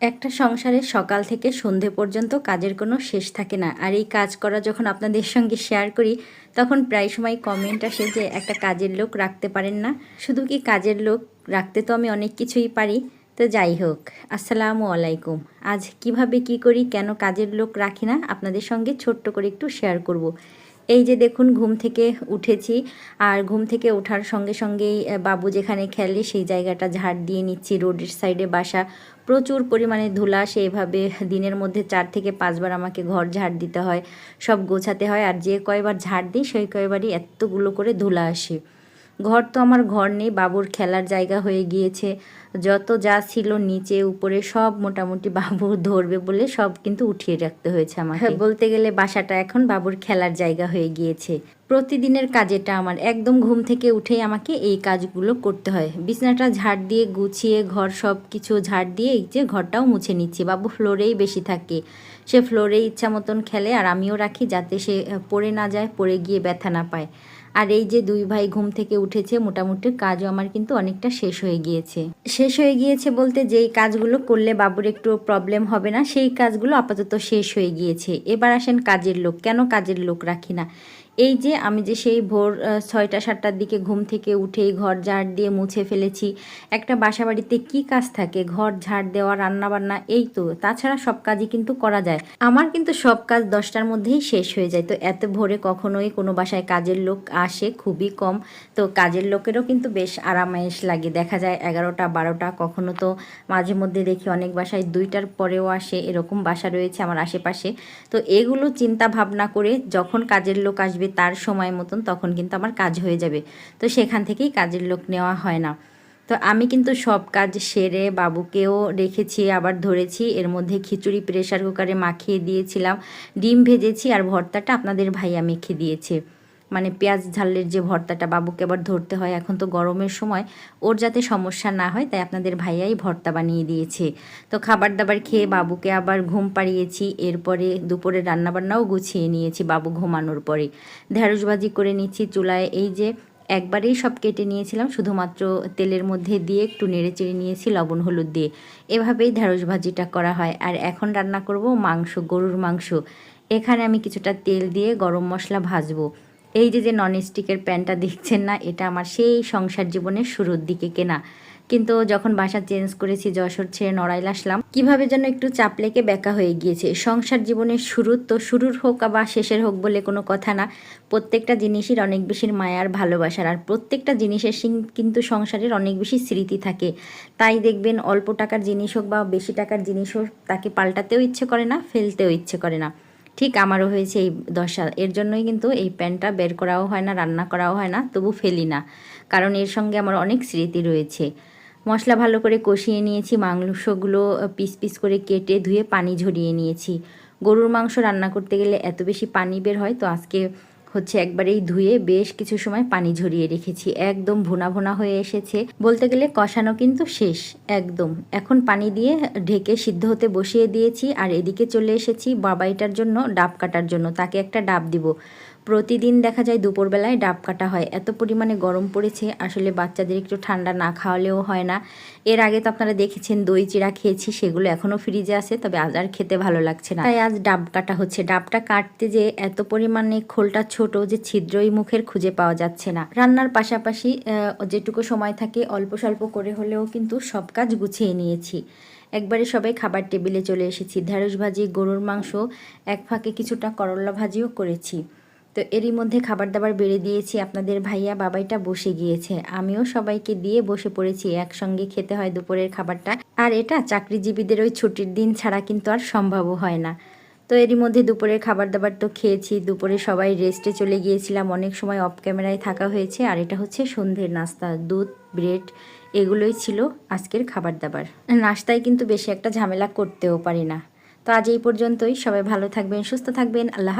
একটা সংসারে সকাল থেকে সন্ধে পর্যন্ত কাজের কোনো শেষ থাকে না। আর এই কাজ করা যখন আপনাদের সঙ্গে শেয়ার করি, তখন প্রায় সময় কমেন্ট আসে যে, একটা কাজের লোক রাখতে পারেন না। শুধু কি কাজের লোক রাখতে তো আমি অনেক কিছুই পারি। তো যাই হোক, আসসালামু আলাইকুম। আজ কীভাবে কি করি, কেন কাজের লোক রাখি না, আপনাদের সঙ্গে ছোট্ট করে একটু শেয়ার করব। এই যে দেখুন, ঘুম থেকে উঠেছি। আর ঘুম থেকে ওঠার সঙ্গে সঙ্গেই বাবু যেখানে খেলে সেই জায়গাটা ঝাড় দিয়ে নিচ্ছি। রোডের সাইডে বাসা। প্রচুর পরিমাণে ধুলা সেইভাবে দিনের মধ্যে চার থেকে পাঁচবার আমাকে ঘর ঝাড় দিতে হয়, সব গোছাতে হয়। আর যে কয়বার ঝাড় দিই, সেই কয়বারই এতগুলো করে ধুলা আসে। ঘর তো আমার ঘর নেই, বাবুর খেলার জায়গা হয়ে গিয়েছে। যত যা ছিল নিচে, উপরে, সব মোটামুটি বাবু ধরবে বলে সব কিন্তু উঠিয়ে রাখতে হয়েছে আমার বলতে গেলে বাসাটা এখন বাবুর খেলার জায়গা হয়ে গিয়েছে। প্রতিদিনের কাজ এটা আমার, একদম ঘুম থেকে উঠেই আমাকে এই কাজগুলো করতে হয়। বিছানাটা ঝাড় দিয়ে গুছিয়ে, ঘর সব কিছু ঝাড় দিয়ে এই যে ঘরটাও মুছে নিচ্ছি। বাবু ফ্লোরেই বেশি থাকে। সে ফ্লোরে ইচ্ছা মতন খেলে আর আমিও রাখি যাতে সে পড়ে না যায়, পড়ে গিয়ে ব্যথা না পায়। আর এই যে দুই ভাই ঘুম থেকে উঠেছে, মোটামুটি কাজও আমার কিন্তু অনেকটা শেষ হয়ে গিয়েছে। শেষ হয়ে গিয়েছে বলতে যেই কাজগুলো করলে বাবুর একটু প্রবলেম হবে না, সেই কাজগুলো আপাতত শেষ হয়ে গিয়েছে। এবার আসেন কাজের লোক। কেন কাজের লোক রাখি না? এই যে আমি যে সেই ভোর ছয়টা, সাতটার দিকে ঘুম থেকে উঠেই ঘর ঝাড় দিয়ে মুছে ফেলেছি। একটা বাসা বাড়িতে কী কাজ থাকে? ঘর ঝাড় দেওয়া রান্না বান্না এই তো। তাছাড়া সব কাজই কিন্তু করা যায়। আমার কিন্তু সব কাজ দশটার মধ্যেই শেষ হয়ে যায়। তো এত ভোরে কখনোই কোনো বাসায় কাজের লোক আসে খুবই কম। তো কাজের লোকেরও কিন্তু বেশ আরামায়েশ লাগে। দেখা যায় এগারোটা, বারোটা, কখনো তো মাঝে মধ্যে দেখি অনেক বাসায় দুইটার পরেও আসে, এরকম বাসা রয়েছে আমার আশেপাশে। তো এগুলো চিন্তা ভাবনা করে যখন কাজের লোক আসবে তার সময় মতন তখন কিন্তু আমার কাজ হয়ে যাবে। তো সেখান থেকেই কাজের লোক নেওয়া হয় না। তো আমি কিন্তু সব কাজ সেরে বাবুকেও রেখেছি, আবার ধরেছি। এর মধ্যে খিচুড়ি প্রেশার কুকারে মাখিয়ে দিয়েছিলাম। ডিম ভেজেছি আর ভর্তাটা আপনাদের ভাইয়া মেখে দিয়েছে। মানে পেঁয়াজ ঝালের যে ভর্তাটা বাবুকে আবার ধরতে হয়, এখন তো গরমের সময়, ওর যাতে সমস্যা না হয়, তাই আপনাদের ভাইয়াই ভর্তা বানিয়ে দিয়েছে। তো খাবার দাবার খেয়ে বাবুকে আবার ঘুম পাড়িয়েছি, এরপরে দুপুরে রান্নাবান্নাও গুছিয়ে নিয়েছি বাবু ঘুমানোর পরে। ঢেঁড়স ভাজি করে নিচ্ছি চুলায়, এই যে একবারেই সব কেটে নিয়েছিলাম, শুধুমাত্র তেলের মধ্যে দিয়ে একটু নেড়ে চেড়ে নিয়েছি, লবণ, হলুদ দিয়ে। এভাবেই ঢেঁড়স ভাজিটা করা হয়, আর এখন রান্না করব মাংস, গরুর মাংস। এখানে আমি কিছুটা তেল দিয়ে গরম মশলা ভাজবো। এই যে যে ননস্টিকের প্যানটা দেখছেন না, এটা আমার সেই সংসার জীবনের শুরুর দিকে কেনা। কিন্তু যখন বাসা চেঞ্জ করেছি, যশোর ছেড়ে নড়াইল আসলাম, কীভাবে যেন একটু চাপ লেগে বেঁকা হয়ে গিয়েছে। সংসার জীবনের শুরুর তো শুরুর হোক বা শেষের হোক বলে কোনো কথা না। প্রত্যেকটা জিনিসের অনেক বেশি মায়ার ভালোবাসার, আর প্রত্যেকটা জিনিসের কিন্তু সংসারের অনেক বেশি স্মৃতি থাকে। তাই দেখবেন, অল্প টাকার জিনিস হোক বা বেশি টাকার জিনিস হোক, তাকে পাল্টাতেও ইচ্ছে করে না, ফেলতেও ইচ্ছে করে না। ঠিক আমারও হয়েছে এই দশা এর জন্যই কিন্তু এই প্যানটা বের করাও হয় না, রান্না করাও হয় না, তবু ফেলি না। কারণ এর সঙ্গে আমার অনেক স্মৃতি রয়েছে। মশলা ভালো করে কষিয়ে নিয়েছি, মাংসগুলো পিস পিস করে কেটে ধুয়ে পানি ঝরিয়ে নিয়েছি। গরুর মাংস রান্না করতে গেলে এত বেশি পানি বের হয়, তো আজকে হচ্ছে একবারেই ধুয়ে বেশ কিছু সময় পানি ঝরিয়ে রেখেছি। একদম ভুনা ভুনা হয়ে এসেছে। বলতে গেলে কষানো কিন্তু শেষ, একদম। এখন পানি দিয়ে ঢেকে সিদ্ধ হতে বসিয়ে দিয়েছি আর এদিকে চলে এসেছি বাবাইটার জন্য ডাব কাটার জন্য। তাকে একটা ডাব দিব। প্রতিদিন দেখা যায় দুপুরবেলায় ডাব কাটা হয়। এত পরিমাণে গরম পড়েছে, আসলে বাচ্চাদের একটু ঠান্ডা না খাওয়ালেও হয় না। এর আগে তো আপনারা দেখেছেন, দই, চিড়া খেয়েছি, সেগুলো এখনও ফ্রিজে আছে, তবে আজ আর খেতে ভালো লাগছে না। তাই আজ ডাব কাটা হচ্ছে। ডাবটা কাটতে যে এত পরিমাণে খোলটা ছোট যে ছিদ্রই মুখের খুঁজে পাওয়া যাচ্ছে না। রান্নার পাশাপাশি যেটুকু সময় থাকে, অল্প স্বল্প করে হলেও কিন্তু সব কাজ গুছিয়ে নিয়েছি। একবারে সবাই খাবার টেবিলে চলে এসেছি। ঢেঁড়স ভাজি, গরুর মাংস, এক ফাঁকে কিছুটা করলা ভাজিও করেছি। তো এরই মধ্যে খাবার দাবার বেড়ে দিয়েছি। আপনাদের ভাইয়া বাবাইটা বসে গিয়েছে। আমিও সবাইকে দিয়ে বসে পড়েছি। একসঙ্গে খেতে হয় দুপুরের খাবারটা। আর এটা চাকরিজীবীদের ওই ছুটির দিন ছাড়া কিন্তু আর সম্ভবও হয় না। তো এরই মধ্যে দুপুরের খাবার দাবার তো খেয়েছি। দুপুরে সবাই রেস্টে চলে গিয়েছিলাম। অনেক সময় অফ ক্যামেরায় থাকা হয়েছে। আর এটা হচ্ছে সন্ধ্যের নাস্তা। দুধ ব্রেড এগুলোই ছিল আজকের খাবার দাবার নাস্তায় কিন্তু বেশি একটা ঝামেলা করতেও পারি না। তো আজ এই পর্যন্তই। সবাই ভালো থাকবেন, সুস্থ থাকবেন। আল্লাহ